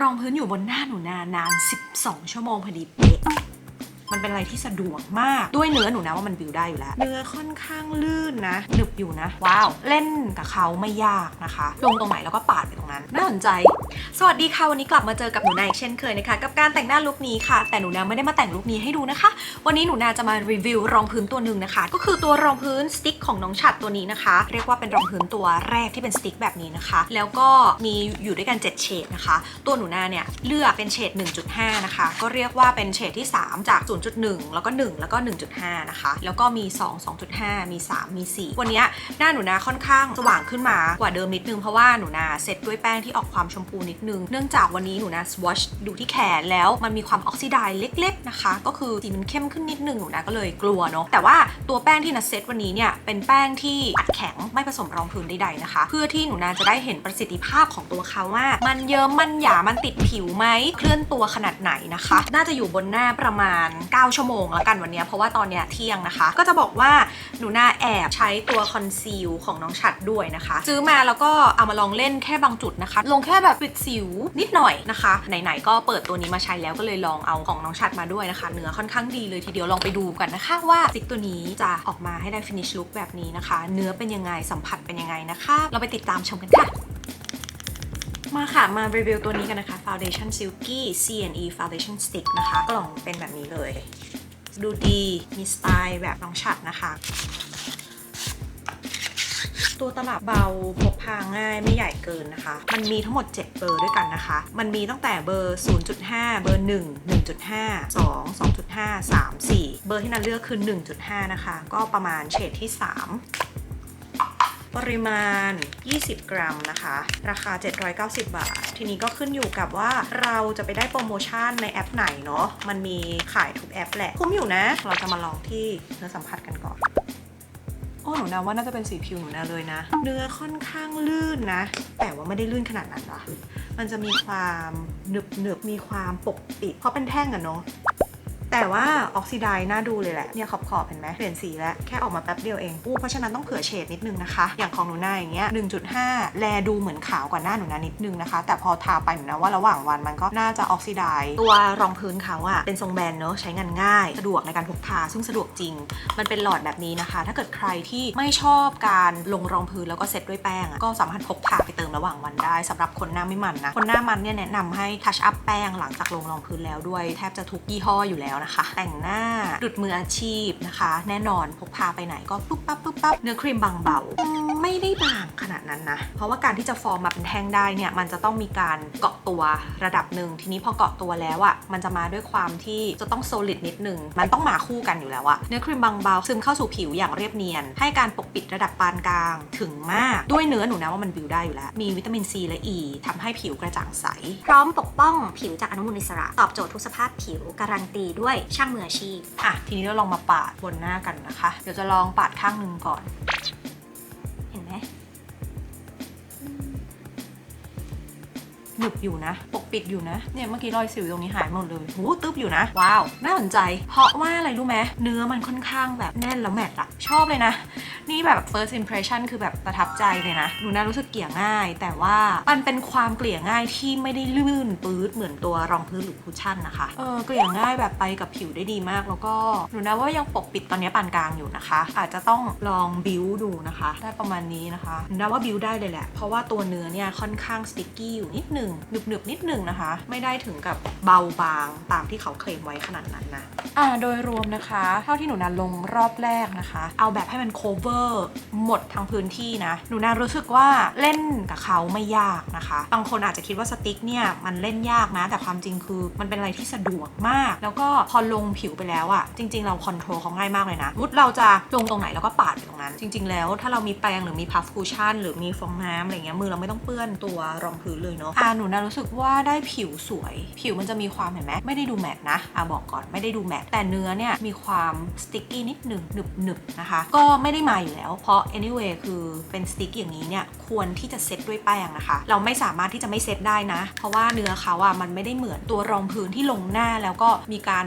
รองพื้นอยู่บนหน้าหนูนานาน 12 ชั่วโมงพอดีเป๊ะมันเป็นอะไรที่สะดวกมากด้วยเนื้อหนูนะว่ามันบิวได้อยู่แล้ว เนื้อค่อนข้างลื่นนะหนึบอยู่นะ ว้าว เล่นกับเขาไม่ยากนะคะ ลงตรงไหนแล้วก็ปาดไปตรงนั้น น่าสนใจ สวัสดีค่ะวันนี้กลับมาเจอกับหนูนาอีกเช่นเคยนะคะ กับการแต่งหน้าลุคนี้ค่ะ แต่หนูนาไม่ได้มาแต่งลุคนี้ให้ดูนะคะ วันนี้หนูนาจะมารีวิวรองพื้นตัวหนึ่งนะคะ ก็คือตัวรองพื้นสติ๊กของน้องฉัดตัวนี้นะคะ เรียกว่าเป็นรองพื้นตัวแรกที่เป็นสติ๊กแบบนี้นะคะ แล้วก็มีอยู่ด้วยกัน7เฉดนะคะ ตัวหนูนาเนี่ยเลือกเป็นเฉด1.5 นะคะ ก็เรียกว่าเป็นเฉดที่ 3 จาก 0.1 แล้วก็ 1 แล้วก็ 1.5 นะคะ แล้วก็มี 2 2.5 มี 3 มี 4 วันนี้หน้าหนูนาค่อนข้างสว่างขึ้นมากว่าเดิมนิดนึงเพราะว่าหนูนาเซตด้วยแป้งที่ออกความชมพูนิดนึง เนื่องจากวันนี้หนูนาสวอชดูที่แขนแล้วมันมีความออกซิไดซ์เล็ก ๆนะคะ ก็คือสีมันเข้มขึ้นนิดนึงหนูนาก็เลยกลัวเนาะแต่ว่าตัวแป้งที่นาเซตวันนี้เนี่ยเป็นแป้งที่อัดแข็งไม่ผสมรองพื้นใดๆนะคะ เพื่อที่หนูนาจะได้เห็นประสิทธิภาพของตัวเขาว่า มันเยิ้มมันหยามันติดผิวไหมเคลื่อนตัวขนาดไหนนะคะ น่าจะอยู่บนหน้าประมาณ 9 ชั่วโมงแล้วกันวันนี้เพราะว่าตอนเนี้ยเที่ยงนะคะ ก็จะบอกว่าหนูนาแอบใช้ตัวคอนซีลของน้องฉัดด้วยนะคะ ซื้อมาแล้วก็เอามาลองเล่นแค่บางจุดนะคะ ลงแค่แบบปิดสิวนิดหน่อยนะคะ ไหนๆก็เปิดตัวนี้มาใช้แล้วก็เลยลองเอาของน้องฉัดมาด้วยนะคะ เนื้อค่อนข้างดีเลยทีเดียวลองไปดูกันนะคะว่าสติ๊กตัวนี้จะออกมาให้ได้ finish look แบบนี้นะคะ เนื้อเป็นยังไงสัมผัสเป็นยังไงนะคะ เราไปติดตามชมกันค่ะมาค่ะ มารีวิวตัวนี้กันนะคะ Foundation Silky CNE Foundation Stick นะคะ กล่องเป็นแบบนี้เลย ดูดี มีสไตล์แบบน้องฉัดนะคะ ตัวตลับเบาพกพาง่ายไม่ใหญ่เกินนะคะ มันมีทั้งหมด 7 เบอร์ด้วยกันนะคะ มันมีตั้งแต่เบอร์ 0.5 เบอร์ 1 1.5 2 2.5 3 4 เบอร์ที่นันเลือกคือ 1.5 นะคะ ก็ประมาณเฉดที่ 3ปริมาณ 20 กรัมนะคะ ราคา 790 บาท ทีนี้ก็ขึ้นอยู่กับว่าเราจะไปได้โปรโมชั่นในแอปไหนเนาะ มันมีขายทุกแอปแหละ คุ้มอยู่นะ เราจะมาลองที่เนื้อสัมผัสกันก่อน โอ้หนูนะว่าน่าจะเป็นสีผิวหนูนะเลยนะ เนื้อค่อนข้างลื่นนะ แต่ว่าไม่ได้ลื่นขนาดนั้นหรอมันจะมีความหนึบหนึบมีความปกปิด เพราะเป็นแท่งอะเนาะ แต่ว่าออกซิไดน่าดูเลยแหละ เนี่ยขอบขอบเห็นไหมเปลี่ยนสีแล้ว แค่ออกมาแป๊บเดียวเองอู้เพราะฉะนั้นต้องเผื่อเฉดนิดนึงนะคะ อย่างของหนูนาอย่างเงี้ย 1.5 แลดูเหมือนขาวกว่าหน้าหนูนานิดนึงนะคะ แต่พอทาไปหนูนาว่าระหว่างวันมันก็น่าจะออกซิไดซ์ตัวรองพื้นเขาอะเป็นทรงแบนเนอะใช้งานง่าย สะดวกในการพกพาซึ่งสะดวกจริง มันเป็นหลอดแบบนี้นะคะ ถ้าเกิดใครที่ไม่ชอบการลงรองพื้นแล้วก็เซ็ตด้วยแป้งอะก็สามารถพกพาไปเติมระหว่างวันได้สำหรับคนหน้าไม่มันนะคนหน้ามันเนี่ยแนะนำให้ทัชอัพแป้งหลังจากลงรองพื้นแล้วด้วยแทบจะทุกยี่ห้ออยู่แล้วนะคะ แต่งหน้าดุดมืออาชีพนะคะ แน่นอนพกพาไปไหนก็ปุ๊บปั๊บปุ๊บปั๊บเนื้อครีมบางเบา ไม่ได้บางขนาดนั้นนะ เพราะว่าการที่จะฟอร์มมาเป็นแท่งได้เนี่ย มันจะต้องมีการเกาะตัวระดับหนึ่ง ทีนี้พอเกาะตัวแล้วอะมันจะมาด้วยความที่จะต้องโซลิดนิดนึง มันต้องมาคู่กันอยู่แล้วอะเนื้อครีมบางเบาซึมเข้าสู่ผิวอย่างเรียบเนียน ให้การปกปิดระดับปานกลางถึงมาก ด้วยเนื้อหนูนะว่ามันบิวได้อยู่แล้ว มีวิตามินซีและอ e, ีทำให้ผิวกระจ่างใส พร้อมปกป้องผิวจากอนุมูลอิสระ ตอบโจทย์ทุกสภาพผิวการันตีด้วยช่างมืออาชีพ อะ ทีนี้เราลองมาปาดบนหน้ากันนะคะ เดี๋ยวจะลองปาดข้างหนึ่งก่อน หนึบอยู่นะ ปกปิดอยู่นะ เนี่ยเมื่อกี้รอยสิวตรงนี้หายหมดเลยหูตึ๊บอยู่นะ ว้าว น่าสนใจ เพราะว่าอะไรรู้ไหมเนื้อมันค่อนข้างแบบแน่นแล้วแมตต์อะชอบเลยนะนี่แบบ first impression คือแบบประทับใจเลยนะหนูน่ารู้สึกเกลี่ยง่าย แต่ว่ามันเป็นความเกลี่ยง่ายที่ไม่ได้ลื่นปื๊ดเหมือนตัวรองพื้นหรือคุชชั่นนะคะเออเกลี่ยง่ายแบบไปกับผิวได้ดีมาก แล้วก็หนูน่าว่ายังปกปิดตอนนี้ปานกลางอยู่นะคะ อาจจะต้องลองบิวดูนะคะ ได้ประมาณนี้นะคะหนูน่าว่าบิวได้เลยแหละ เพราะว่าตัวเนื้อเนี่ยค่อนข้างสติ๊กกี้อยู่นิดหนึ่งหนึบหนึบนิดหนึ่งนะคะ ไม่ได้ถึงกับเบาบางตามที่เขาเคลมไว้ขนาดนั้นนะอ่าโดยรวมนะคะ เท่าที่หนูนาลงรอบแรกนะคะ เอาแบบให้มัน cover หมดทั้งพื้นที่นะหนูนารู้สึกว่าเล่นกับเขาไม่ยากนะคะ บางคนอาจจะคิดว่าสติ๊กเนี่ยมันเล่นยากนะ แต่ความจริงคือมันเป็นอะไรที่สะดวกมาก แล้วก็พอลงผิวไปแล้วอะจริง ๆ เราคอนโทรลเขาง่ายมากเลยนะมุดเราจะลงตรงไหนแล้วก็ปาดไปตรงนั้น จริง ๆ แล้วถ้าเรามีแปรงหรือมีพัฟคูชั่นหรือมีฟองน้ำอะไรเงี้ยมือเราไม่ต้องเปื้อนตัวรองพื้นเลยเนาะอ่าหนูนารู้สึกว่าได้ผิวสวย ผิวมันจะมีความเห็นไหมไม่ได้ดูแมตนะอ่าบอกก่อนไม่ได้ดูแมตต์แต่เนื้อเนี่ยมีความสติ๊กกี้นิดหนึ่งหนึบๆนะคะ ก็ไม่ได้มาอยู่แล้ว เพราะ anyway คือเป็นสติ๊กอย่างนี้เนี่ย ควรที่จะเซตด้วยแป้งนะคะ เราไม่สามารถที่จะไม่เซตได้นะ เพราะว่าเนื้อเขาอะมันไม่ได้เหมือนตัวรองพื้นที่ลงหน้าแล้วก็มีการ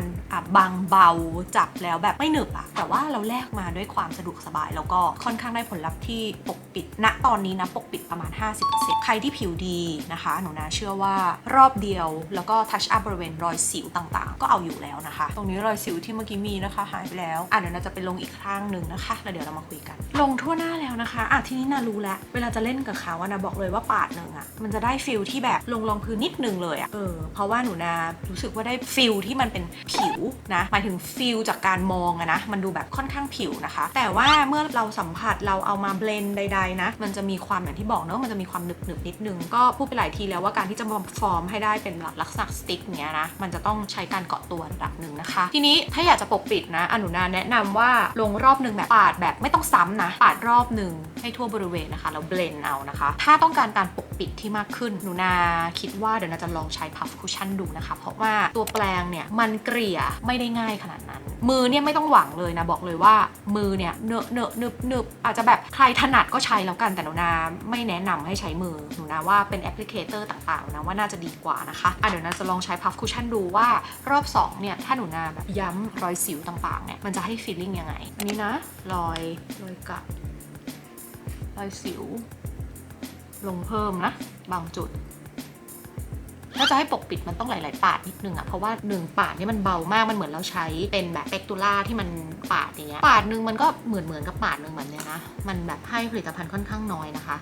บางเบาจับแล้วแบบไม่หนึบอะแต่ว่าเราแลกมาด้วยความสะดวกสบาย แล้วก็ค่อนข้างได้ผลลัพธ์ที่ปกปิดณตอนนี้นะปกปิดประมาณ 50%ใครที่ผิวดีนะคะ หนูนาเชื่อว่ารอบเดียวแล้วก็ทัชอัพบริเวณรอยสิวต่างๆ ก็เอาอยู่แล้วนะคะ ตรงนี้รอยสิวที่เมื่อกี้มีนะคะหายไปแล้วอะเดี๋ยวนาจะไปลงอีกข้งหนึ่งนะคะแล้วเดี๋ยวเรามาคุยกัน ลงทั่วหน้าแล้วนะคะอะทีนี้นารู้แล้วเวลาจะเล่นกับเขาอะนะบอกเลยว่าปาดหนึ่งอะมันจะได้ฟิลที่แบบลงรองพื้นนิดนึงเลยอะเออเพราะว่าหนูนารู้สึกว่าได้ฟิลที่มันเป็นผิวนะหมายถึงฟิลจากการมองอะนะมันดูแบบค่อนข้างผิวนะคะ แต่ว่าเมื่อเราสัมผัสเราเอามาเบลนใด ๆ นะ มันจะมีความอย่างที่บอกเนอะมันจะมีความหนึบหนึบๆนิดนึง ก็พูดไปหลายทีแล้วว่าการที่จะมฟอร์มให้ได้เป็นลักษณะสติ๊กเนี้ยนะมันจะต้องใช้การเกาะตัวระดับหนึ่งนะคะ ทีนี้ถ้าอยากจะปกปิดนะอนุนาแนะนำว่าลงรอบหนึ่งแบบปาดแบบไม่ต้องซ้ำนะปาดรอบหนึ่งให้ทั่วบริเวณนะคะแล้วเบลนเอานะคะ ถ้าต้องการการปกปิดที่มากขึ้น หนูนาคิดว่าเดี๋ยวนาจะลองใช้พัฟคุชชั่นดูนะคะ เพราะว่าตัวแปรงเนี่ยมันเกลี่ยไม่ได้ง่ายขนาดนั้น มือเนี่ยไม่ต้องหวังเลยนะบอกเลยว่ามือเนี่ยเนอะเนอะนึบนึบอาจจะแบบใครถนัดก็ใช้แล้วกันแต่หนูนาไม่แนะนำให้ใช้มือหนูนาว่าเป็นแอปพลิเคเตอร์ต่างๆนะว่าน่าจะดีกว่านะคะอะเดี๋ยวนาจะลองใช้พัฟคุชชั่นดูว่ารอบสองเนี่ยถ้าหนูนาแบบย้ำรอยสิวต่างๆเนี่ยมันจะให้ฟีลลิ่งยังไง อันนี้นะรอยรอยกัดรอยสิว ลงเพิ่มนะ บางจุด ถ้าจะให้ปกปิดมันต้องหลาย ๆ ปาดนิดนึงอะเพราะว่าหนึ่งปาดนี่มันเบามากมันเหมือนเราใช้เป็นแบบเปกตูล่าที่มันปาดอย่างเงี้ยปาดหนึ่งมันก็เหมือนเหมือนกับปาดหนึ่งเหมือนเลยนะมันแบบให้ผลิตภัณฑ์ค่อนข้างน้อยนะคะ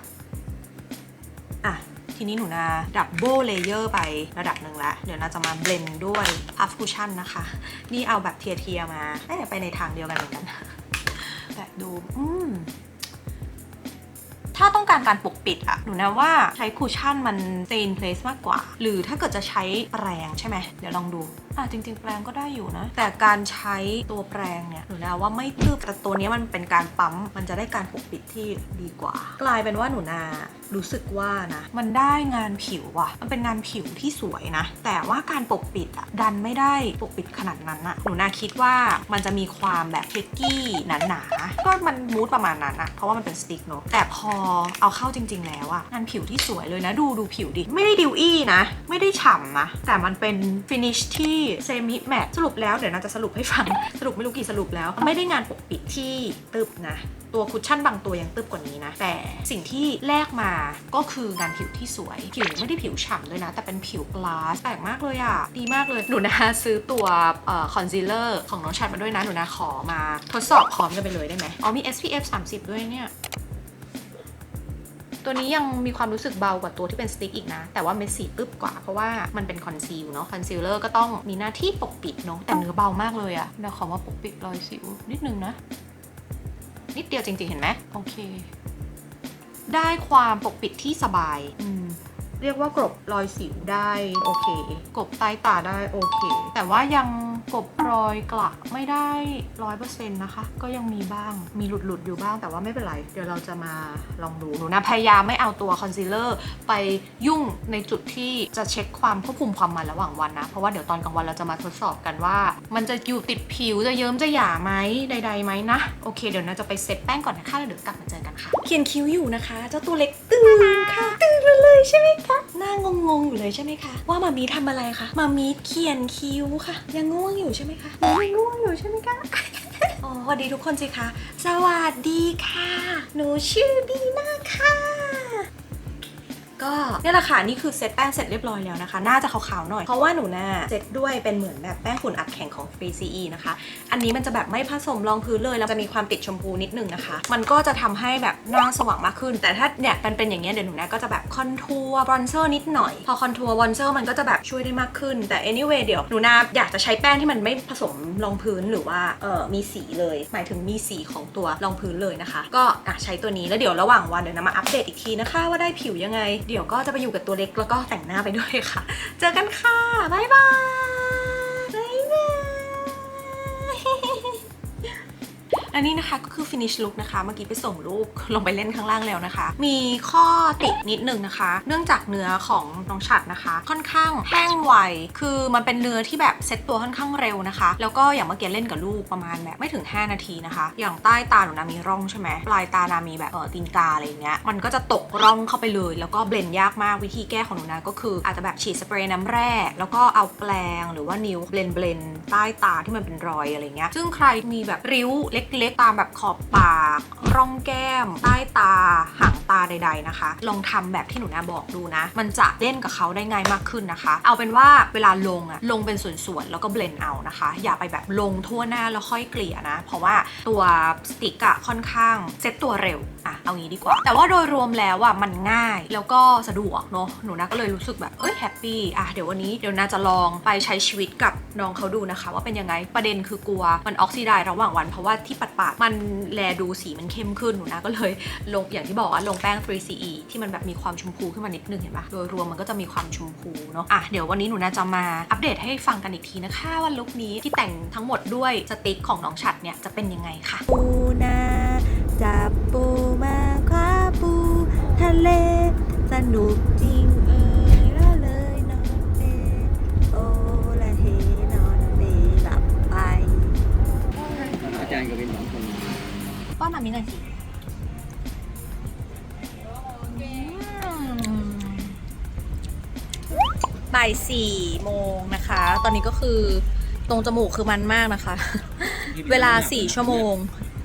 อะทีนี้หนูนาดับเบิลเลเยอร์ไประดับหนึ่งแล้วเดี๋ยวนาจะมาเบลนด์ด้วยพัฟคุชชั่นนะคะ นี่เอาแบบเทียร์ๆมาไปในทางเดียวกันเหมือนกันแบบดู อืม ถ้าต้องการการปกปิดอะหนูนะว่าใช้คูชั่นมัน stay in place มากกว่า หรือถ้าเกิดจะใช้แปรงใช่ไหมเดี๋ยวลองดูอะจริง ๆ แปรงก็ได้อยู่นะ แต่การใช้ตัวแปรงเนี่ยหนูนะว่าไม่ตึบแต่ตัวนี้มันเป็นการปั๊มมันจะได้การปกปิดที่ดีกว่า กลายเป็นว่าหนูนารู้สึกว่านะ มันได้งานผิวอะมันเป็นงานผิวที่สวยนะ แต่ว่าการปกปิดอะดันไม่ได้ปกปิดขนาดนั้นอะหนูนาคิดว่ามันจะมีความแบบเทกกี้หนาๆก็มันมูดประมาณนั้นอะเพราะว่ามันเป็นสติ๊กเนอะแต่พอเอาเข้าจริง ๆ แล้วอะงานผิวที่สวยเลยนะ ดูดูผิวดิ ไม่ได้ดิวอี้นะ ไม่ได้ฉ่ำนะ แต่มันเป็นฟินิชที่เซมิแมทสรุปแล้วเดี๋ยวนาจะสรุปให้ฟัง สรุปไม่รู้กี่สรุปแล้ว ไม่ได้งานปกปิดที่ตึบนะตัวคุชชั่นบางตัวยังตึบกว่านี้นะ แต่สิ่งที่แลกมาก็คืองานผิวที่สวย ผิวไม่ได้ผิวฉ่ำเลยนะ แต่เป็นผิวกลาสแปลกมากเลยอะ่ะ ดีมากเลย หนูนะซื้อตัวคอนซีลเลอร์ของน้องชัดมาด้วยนะ หนูนะขอมาทดสอบพร้อมกันไปเลยได้ไหมอ๋อมี SPF 30 ด้วยเนี่ย ตัวนี้ยังมีความรู้สึกเบากว่าตัวที่เป็นสติ๊กอีกนะ แต่ว่าเม็ดสีตึ๊บกว่าเพราะว่ามันเป็นคอนซีลเนาะคอนซีลเลอร์ก็ต้องมีหน้าที่ปกปิดเนาะแต่เนื้อเบามากเลยอะเดี๋ยวขอมาปกปิดรอยสิวนิดนึงนะ นิดเดียวจริงๆเห็นไหมโอเค ได้ความปกปิดที่สบายอืมเรียกว่ากลบรอยสิวได้โอเคกลบใต้ตาได้โอเค แต่ว่ายัง กบรอยกระไม่ได้ร้อยเปอร์เซ็นต์นะคะ ก็ยังมีบ้างมีหลุดหลุดอยู่บ้างแต่ว่าไม่เป็นไร เดี๋ยวเราจะมาลองดูหนูนะพยายามไม่เอาตัวคอนซีลเลอร์ไปยุ่งในจุดที่จะเช็คความควบคุมความมันระหว่างวันนะ เพราะว่าเดี๋ยวตอนกลางวันเราจะมาทดสอบกันว่า มันจะอยู่ติดผิวจะเยิ้มจะหย่าไหมใดๆไหมนะ โอเคเดี๋ยวนะจะไปเซตแป้งก่อนนะคะแล้วเดี๋ยวกลับมาเจอกันค่ะ เขียนคิ้วอยู่นะคะ เจ้าตัวเล็กตื่นค่ะตื่นมาเลยใช่ไหมคะหน้างงๆอยู่เลยใช่ไหมคะว่ามามีทำอะไรคะมามีเขียนคิ้วค่ะยังง่วงอยู่ใช่ไหมคะยังง่วงอยู่ใช่ไหมคะ อ๋อสวัสดีทุกคนสิคะ สวัสดีค่ะ หนูชื่อบีน่าค่ะ ก็เนี่ยแหละค่ะนี่คือเซตแป้งเสร็จเรียบร้อยแล้วนะคะ น่าจะขาวๆหน่อย เพราะว่าหนูน่าเซตด้วยเป็นเหมือนแบบแป้งฝุ่นอัดแข็งของ Free CE นะคะ อันนี้มันจะแบบไม่ผสมรองพื้นเลยแล้วจะมีความติดชมพูนิดนึงนะคะ มันก็จะทำให้แบบหน้าสว่างมากขึ้น แต่ถ้าเนี่ยมันเป็นอย่างเงี้ยเดี๋ยวหนูนาก็จะแบบคอนทัวร์บรอนเซอร์นิดหน่อย พอคอนทัวร์บรอนเซอร์มันก็จะแบบช่วยได้มากขึ้น แต่ anyway เดี๋ยวหนูนาอยากจะใช้แป้งที่มันไม่ผสมรองพื้นหรือว่าเออมีสีเลย หมายถึงมีสีของตัวรองพื้นเลยนะคะ ก็อะใช้ตัวนี้แล้วเดี๋ยวระหว่างวันเดี๋ยวนามาอัปเดตอีกทีนะคะ ว่าได้ผิวยังไงเดี๋ยวก็จะไปอยู่กับตัวเล็กแล้วก็แต่งหน้าไปด้วยค่ะ เจอกันค่ะ บ๊ายบาย บ๊ายบายและนี่นะคะก็คือ finish look นะคะ เมื่อกี้ไปส่งลูกลงไปเล่นข้างล่างแล้วนะคะ มีข้อตินิดนึงนะคะ เนื่องจากเนื้อของน้องฉัดนะคะ ค่อนข้างแห้งไว คือมันเป็นเนื้อที่แบบเซ็ตตัวค่อนข้างเร็วนะคะ แล้วก็อย่างเมื่อกี้เล่นกับลูกประมาณแบบไม่ถึง 5 นาทีนะคะ อย่างใต้ตาหนูนามีร่องใช่ไหมปลายตานามีแบบเออตีนกาอะไรอย่างเงี้ย มันก็จะตกร่องเข้าไปเลย แล้วก็เบลนยากมากวิธีแก้ของหนูนาก็คืออาจจะแบบฉีดสเปรย์น้ำแร่ แล้วก็เอาแปรงหรือว่านิ้วเบลนเบลนใต้ตาที่มันเป็นรอยอะไรเงี้ย ซึ่งใครมีแบบริ้วเล็กๆตามแบบขอบปาก ร่องแก้ม ใต้ตา หางตาใด ๆนะคะ ลองทำแบบที่หนูนาบอกดูนะ มันจะเล่นกับเขาได้ง่ายมากขึ้นนะคะ เอาเป็นว่าเวลาลงอะลงเป็นส่วนๆแล้วก็เบลนเอานะคะ อย่าไปแบบลงทั่วหน้าแล้วค่อยเกลี่ยนะ เพราะว่าตัวสติกอะค่อนข้างเซ็ตตัวเร็ว เอางี้ดีกว่า แต่ว่าโดยรวมแล้วอะมันง่ายแล้วก็สะดวกเนาะหนูนาก็เลยรู้สึกแบบเอ้ยแฮปปี้อะเดี๋ยววันนี้เดี๋ยวน่าจะลองไปใช้ชีวิตกับน้องเขาดูนะคะ ว่าเป็นยังไงประเด็นคือกลัวมันออกซิไดระหว่างวันเพราะว่าที่ปัดปาดมันแลดูสีมันเข้มขึ้นหนูนาก็เลยลงอย่างที่บอกว่าลงแป้ง 3CE ที่มันแบบมีความชมพูขึ้นมานิดนึงเห็นปะโดยรวมมันก็จะมีความชมพูเนาะอะเดี๋ยววันนี้หนูนาจะมาอัปเดตให้ฟังกันอีกทีนะคะว่าลุคนี้ที่แต่งทั้งหมดด้วยสติ๊กของน้องฉัดเนี่ยจะเป็นยังไงค่ะปูนาจับ ปูมาคว้าปู ทะเล สนุกจริงเอ่ยละเลยนอนเปโอละเฮนอนเปหลับไปอาจารย์กับเป็นสองคนป้อนมามิหน่อยสิบ่ายสี่โมงนะคะ ตอนนี้ก็คือตรงจมูกคือมันมากนะคะ เวลาสี่ชั่วโมง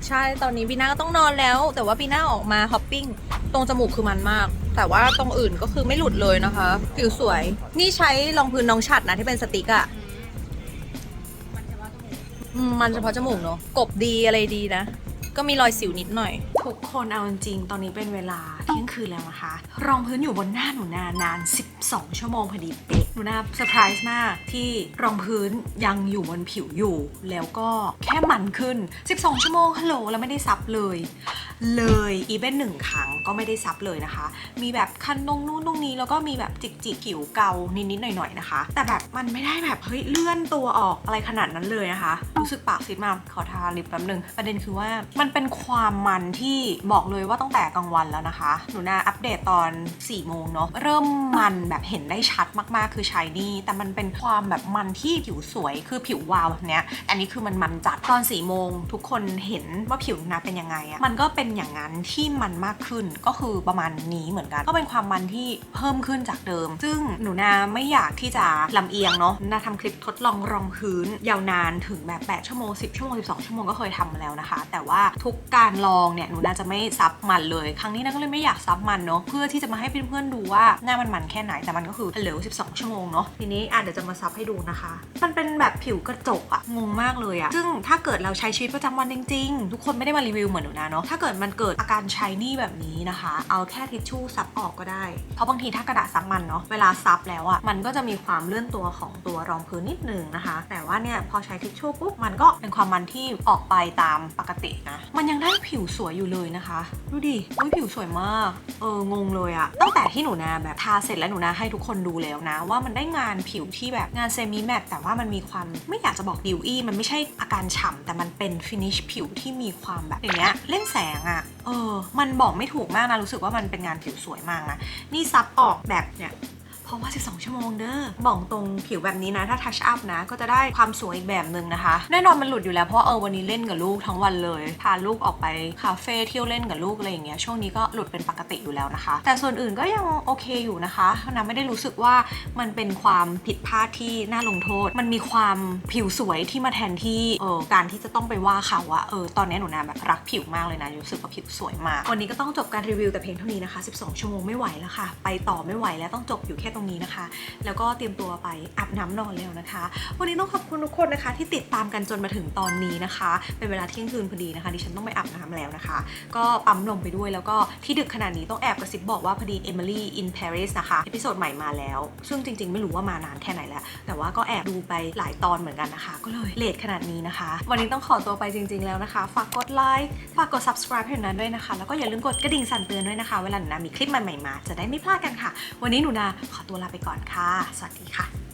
ใช่ตอนนี้บีน่าก็ต้องนอนแล้ว แต่ว่าบีน่าออกมาฮอปปิ้งตรงจมูกคือมันมาก แต่ว่าตรงอื่นก็คือไม่หลุดเลยนะคะ ผิวสวย นี่ใช้รองพื้นน้องฉัดนะที่เป็นสติกอะอืมมันเฉพาะจมูกเนาะกบดีอะไรดีนะ ก็มีรอยสิวนิดหน่อย ทุกคนเอาจริงๆตอนนี้เป็นเวลา เที่ยงคืนแล้วนะคะ รองพื้นอยู่บนหน้าหนูนานาน 12 ชั่วโมงพอดีเป๊ะหนูนาเซอร์ไพรส์มากที่รองพื้นยังอยู่บนผิวอยู่ แล้วก็แค่มันขึ้น 12 ชั่วโมงฮัลโหลแล้วไม่ได้ซับเลย เลยอีเวนหนึ่งครั้งก็ไม่ได้ซับเลยนะคะ มีแบบคันตรงนู้นตรงนี้แล้วก็มีแบบจิกจิกผิวเกานิดๆหน่อยๆนะคะ แต่แบบมันไม่ได้แบบเฮ้ยเลื่อนตัวออกอะไรขนาดนั้นเลยนะคะ รู้สึกปากซิดมากขอทาลิปแป๊บนึงประเด็นคือว่ามันเป็นความมันที่บอกเลยว่าตั้งแต่กลางวันแล้วนะคะหนูนาอัปเดตตอน4ี่โมงเนาะเริ่มมันแบบเห็นได้ชัดมากๆ คือชายนี่แต่มันเป็นความแบบมันที่ผิวสวยคือผิววาวแบบเนี้ยอันนี้คือมันมันจัดตอน4ี่โมงทุกคนเห็นว่าผิวหนูนาเป็นยังไงอะมันก็เป็นอย่างนั้นที่มันมากขึ้นก็คือประมาณนี้เหมือนกัน ก็เป็นความมันที่เพิ่มขึ้นจากเดิม ซึ่งหนูนาไม่อยากที่จะลำเอียงเนาะหนูนาทำคลิปทดลองรองพื้น ยาวนานถึงแบบ8ชั่วโมง10ชั่วโมง12ชั่วโมงก็เคยทำมาแล้วนะคะ แต่ว่าทุกการลองเนี่ยหนูนาจะไม่ซับมันเลย ครั้งนี้นาก็เลยไม่อยากซับมันเนาะเพื่อที่จะมาให้เพื่อนๆดูว่าหน้ามันมันแค่ไหนแต่มันก็คือเหลว 12 ชั่วโมงเนาะทีนี้อะเดี๋ยวจะมาซับให้ดูนะคะ มันเป็นแบบผิวกระจกอะงงมากเลยอะซึ่งถ้าเกิดเราใช้ชีวิตประจำวันจริงๆ ทุกคนไม่ได้มารีวิวเหมือนหนูนาเนาะถ้าเกิดมันเกิดอาการชายนี่แบบนี้นะคะ เอาแค่ทิชชู่ซับออกก็ได้ เพราะบางทีถ้ากระดาษซับมันเนาะเวลาซับแล้วอะมันก็จะมีความเลื่อนตัวของตัวรองพื้นนิดนึงนะคะ แต่ว่าเนี่ยพอใช้ทิชชู่ปุ๊บมันก็เป็นความมันที่ออกไปตามปกตินะมันยังได้ผิวสวยอยู่เลยนะคะ ดูดิอุ้ยผิวสวยมากเอองงเลยอะตั้งแต่ที่หนูนาแบบทาเสร็จแล้วหนูนาให้ทุกคนดูแล้วนะ ว่ามันได้งานผิวที่แบบงานเซมิแมตแต่ว่ามันมีความไม่อยากจะบอกดิวอี้มันไม่ใช่อาการฉ่ำแต่มันเป็นฟินิชผิวที่มีความแบบอย่างเงี้ยเล่นแสงอะเออ มันบอกไม่ถูกมากนะรู้สึกว่ามันเป็นงานผิวสวยมากนะนี่ซับออกแบบเนี่ย เพราะว่า 12 ชั่วโมงเด้อบอกตรงผิวแบบนี้นะ ถ้าทัชอัพนะ ก็จะได้ความสวยอีกแบบหนึ่งนะคะ แน่นอนมันหลุดอยู่แล้วเพราะเออวันนี้เล่นกับลูกทั้งวันเลย พาลูกออกไปคาเฟ่เที่ยวเล่นกับลูกอะไรอย่างเงี้ยช่วงนี้ก็หลุดเป็นปกติอยู่แล้วนะคะ แต่ส่วนอื่นก็ยังโอเคอยู่นะคะนะไม่ได้รู้สึกว่ามันเป็นความผิดพลาดที่น่าลงโทษ มันมีความผิวสวยที่มาแทนที่เออการที่จะต้องไปว่าเขาว่าเออตอนนี้หนูนาแบบรักผิวมากเลยนะรู้สึกว่าผิวสวยมากวันนี้ก็ต้องจบการรีวิวแต่เพียงเท่านี้นะคะ 12 ชั่วโมงไม่ไหวแล้วค่ะ ไปต่อไม่ไหวแล้วต้องจบอยู่แค่ตรงนี้นะคะ แล้วก็เตรียมตัวไปอาบน้ำนอนแล้วนะคะ วันนี้ต้องขอบคุณทุกคนนะคะ ที่ติดตามกันจนมาถึงตอนนี้นะคะ เป็นเวลาเที่ยงคืนพอดีนะคะดิฉันต้องไปอาบน้ำแล้วนะคะ ก็ปั๊มนมไปด้วยแล้วก็ที่ดึกขนาดนี้ต้องแอบกระซิบบอกว่าพอดี Emily in Paris นะคะเอพิโซดใหม่มาแล้ว ซึ่งจริง ๆ ไม่รู้ว่ามานานแค่ไหนแล้ว แต่ว่าก็แอบดูไปหลายตอนเหมือนกันนะคะ ก็เลยเลทขนาดนี้นะคะ วันนี้ต้องขอตัวไปจริง ๆแล้วนะคะ ฝากกดไลค์ฝากกด subscribe ให้หนูนด้วยนะคะ แล้วก็อย่าลืมกดกระดิ่งสั่นเตือนด้วยนะคะ เวลาหนูนามีคลิปใหม่ๆมา จะได้ไม่พลาดกันค่ะ วันนี้หนูนาขอตัวลาไปก่อนค่ะ สวัสดีค่ะ